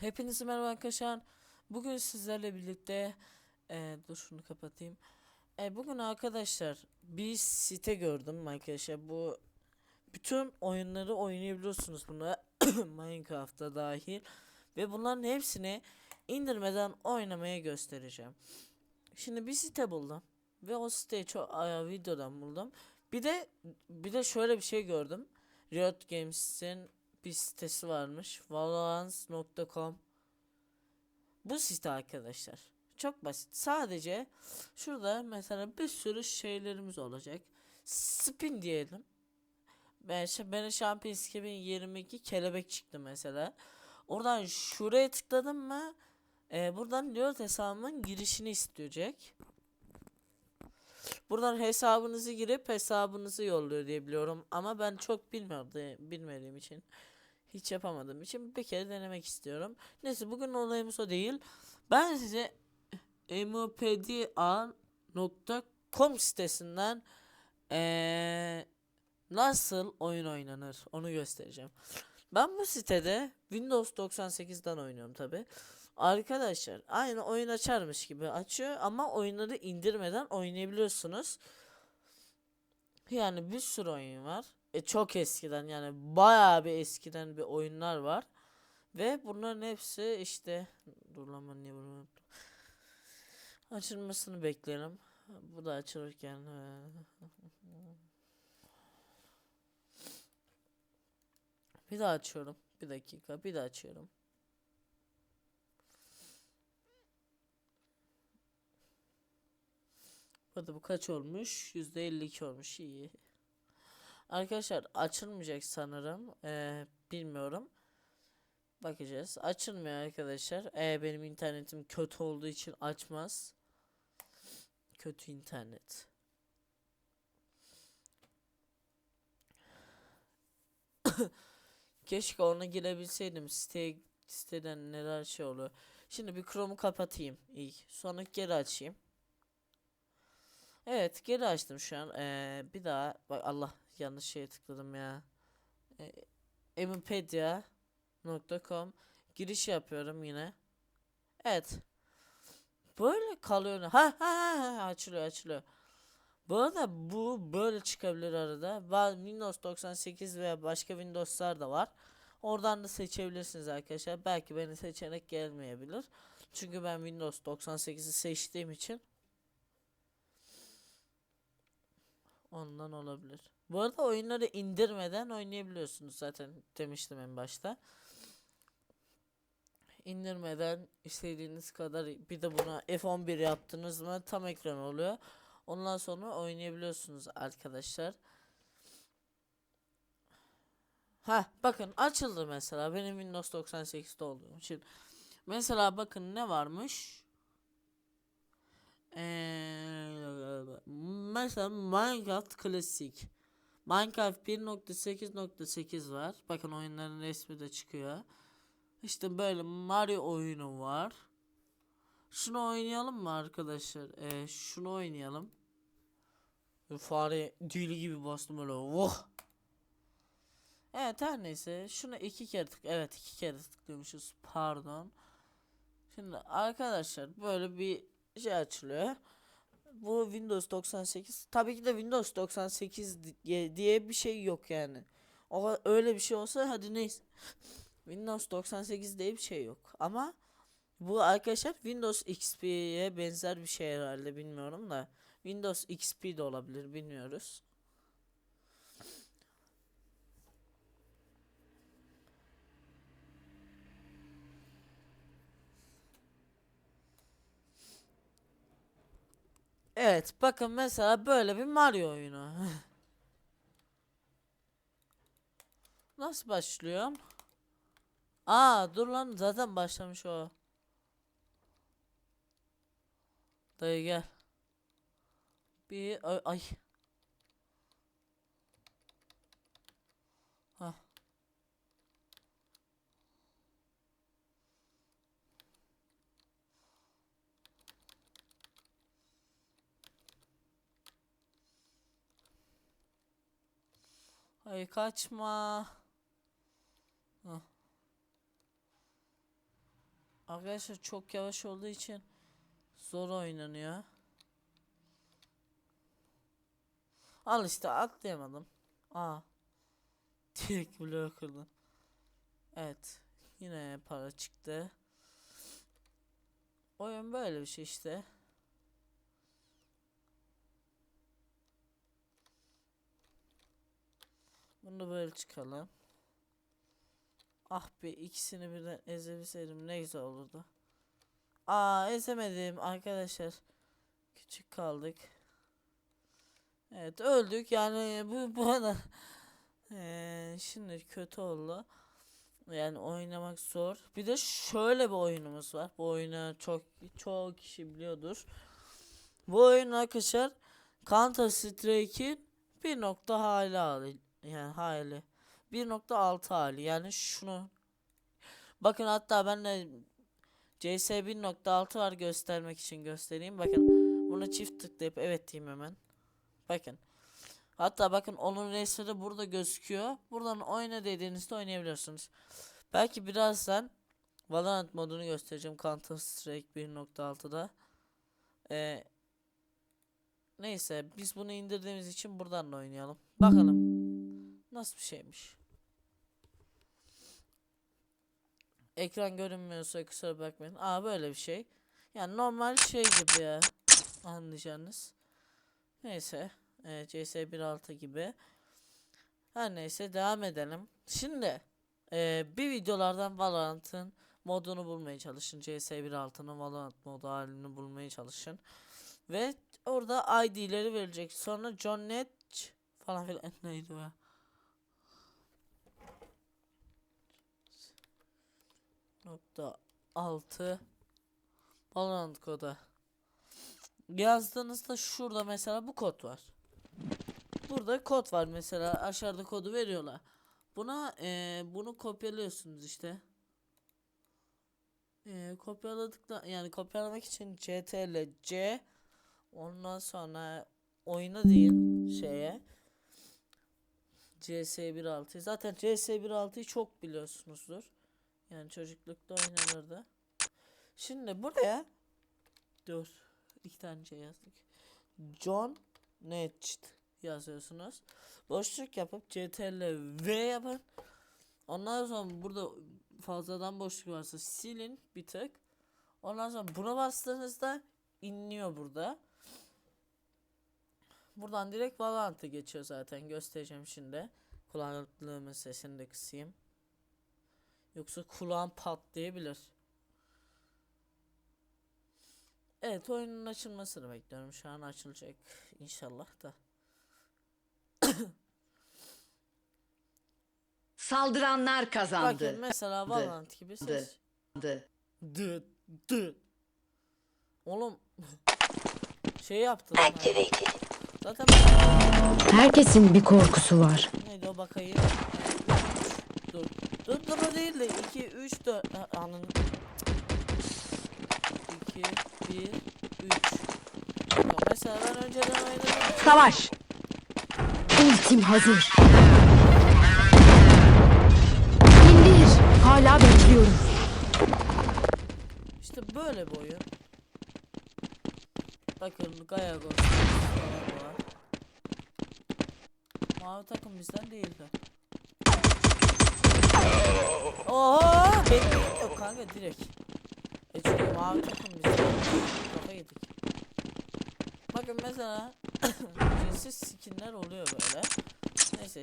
Hepinize merhaba arkadaşlar. Bugün sizlerle birlikte e, dur şunu kapatayım. E, bugün arkadaşlar bir site gördüm arkadaşlar. Bu bütün oyunları oynayabiliyorsunuz buna Minecraft'ta dahil ve bunların hepsini indirmeden oynamaya göstereceğim. Şimdi bir site buldum ve o siteyi çok aa, videodan buldum. Bir de bir de şöyle bir şey gördüm. Riot Games'in bir sitesi varmış. Valorant.com Bu site arkadaşlar. Çok basit. Sadece şurada mesela bir sürü şeylerimiz olacak. Spin diyelim. Ben, ben Champions 2022 kelebek çıktı mesela. Oradan şuraya tıkladım mı e, buradan Riot hesabımın girişini isteyecek. Buradan hesabınızı girip hesabınızı yolluyor diye biliyorum ama ben çok bilmiyordum bilmediğim için hiç yapamadığım için bir kere denemek istiyorum. Neyse bugün olayımız o değil. Ben size mopda.com sitesinden eee, nasıl oyun oynanır onu göstereceğim. Ben bu sitede Windows 98'den oynuyorum tabi. Arkadaşlar aynı oyun açarmış gibi açıyor ama oyunları indirmeden oynayabiliyorsunuz. Yani bir sürü oyun var. E, çok eskiden yani bayağı bir eskiden bir oyunlar var. Ve bunların hepsi işte dur lan ben niye bunu. Açılmasını bekleyelim. Bu da açılırken e, bir daha açıyorum. Bir dakika bir daha açıyorum. Hadi bu kaç olmuş? %52 olmuş. iyi. Arkadaşlar açılmayacak sanırım. Ee, bilmiyorum. Bakacağız. Açılmıyor arkadaşlar. Ee, benim internetim kötü olduğu için açmaz. Kötü internet. Keşke ona girebilseydim. Site, siteden neler şey oluyor. Şimdi bir Chrome'u kapatayım ilk. Sonra geri açayım. Evet geri açtım şu an. Ee, bir daha bak Allah yanlış şeye tıkladım ya. Ee, Empedia.com giriş yapıyorum yine. Evet. Böyle kalıyor. Ha ha ha, açılıyor açılıyor. Bu arada bu böyle çıkabilir arada. Windows 98 veya başka Windows'lar da var. Oradan da seçebilirsiniz arkadaşlar. Belki beni seçenek gelmeyebilir. Çünkü ben Windows 98'i seçtiğim için Ondan olabilir. Bu arada oyunları indirmeden oynayabiliyorsunuz zaten demiştim en başta. İndirmeden istediğiniz kadar bir de buna F11 yaptınız mı tam ekran oluyor. Ondan sonra oynayabiliyorsunuz arkadaşlar. Ha bakın açıldı mesela benim Windows 98'de olduğum için. Mesela bakın ne varmış? Eee, mesela Minecraft klasik. Minecraft 1.8.8 var. Bakın oyunların resmi de çıkıyor. İşte böyle Mario oyunu var. Şunu oynayalım mı arkadaşlar? Ee, şunu oynayalım. Fare dili gibi bastım öyle. Oh. Evet her neyse. Şuna iki kere tık. Evet iki kere tıklıyormuşuz. Pardon. Şimdi arkadaşlar böyle bir şey açılıyor. Bu Windows 98. Tabii ki de Windows 98 diye, diye bir şey yok yani. O öyle bir şey olsa hadi neyse. Windows 98 diye bir şey yok. Ama bu arkadaşlar Windows XP'ye benzer bir şey herhalde bilmiyorum da. Windows XP de olabilir bilmiyoruz. Evet bakın mesela böyle bir Mario oyunu. Nasıl başlıyor? Aa dur lan zaten başlamış o. Dayı gel. Bir ay. ay. Hah. Ay kaçma. Hah. Arkadaşlar çok yavaş olduğu için zor oynanıyor. Al işte atlayamadım. Aa. Direkt bloğu kırdım. Evet. Yine para çıktı. Oyun böyle bir şey işte. Bunu böyle çıkalım. Ah be ikisini birden ezebilseydim ne güzel olurdu. Aa ezemedim arkadaşlar. Küçük kaldık. Evet öldük yani bu bu arada eee, şimdi kötü oldu. Yani oynamak zor. Bir de şöyle bir oyunumuz var. Bu oyunu çok çoğu kişi biliyordur. Bu oyun arkadaşlar Counter Strike'in bir nokta hali yani hali 1.6 hali. Yani şunu bakın hatta ben de CS 1.6 var göstermek için göstereyim. Bakın bunu çift tıklayıp evet diyeyim hemen. Bakın. Hatta bakın onun resmi de burada gözüküyor. Buradan oyna dediğinizde oynayabilirsiniz. Belki birazdan Valorant modunu göstereceğim. Counter Strike 1.6'da ee, neyse biz bunu indirdiğimiz için buradan da oynayalım. Bakalım nasıl bir şeymiş ekran görünmüyorsa kusura bakmayın. Aa böyle bir şey. Yani normal şey gibi ya. Anlayacağınız. Neyse. E, CS 1.6 gibi. Her neyse devam edelim. Şimdi e, bir videolardan Valorant'ın modunu bulmaya çalışın. CS 1.6'nın Valorant modu halini bulmaya çalışın. Ve orada ID'leri verecek. Sonra John Net falan filan neydi o ya? Nokta 6 Valorant kodu. Yazdığınızda şurada mesela bu kod var. Burada kod var mesela aşağıda kodu veriyorlar. Buna eee, bunu kopyalıyorsunuz işte. Eee kopyaladıkla yani kopyalamak için CTRL C ondan sonra oyuna değil şeye CS 1.6 zaten CS 1.6'yı çok biliyorsunuzdur. Yani çocuklukta oynanırdı. Şimdi buraya dur iki tane şey yazdık. John Necht yazıyorsunuz. Boşluk yapıp CTRL V yapın. Ondan sonra burada fazladan boşluk varsa silin bir tık. Ondan sonra buna bastığınızda inliyor burada. Buradan direkt Valorant'a geçiyor zaten. Göstereceğim şimdi. Kulaklığımın sesini de kısayım. Yoksa kulağım patlayabilir. Evet oyunun açılmasını bekliyorum. Şu an açılacak inşallah da. Saldıranlar kazandı. Bakın mesela Valorant gibi ses. Dı. Dı dı. Oğlum şey yaptı. lan ha. Zaten Herkesin bir korkusu var. neydi o bakayım. Dur. Dur dur o değil de 2 3 4 anın 2 1 3 Mesela ben önceden oynadım. Savaş. Ultim hazır. İndir. Hala bekliyorum. İşte böyle bir oyun. Bakın Gaia Ghost. Mavi takım bizden değildi. Oha! Bekleyin yok kanka direkt. E çünkü mavi takım bizi. Kafa yedik. Bakın mesela cinsiz skinler oluyor böyle. Neyse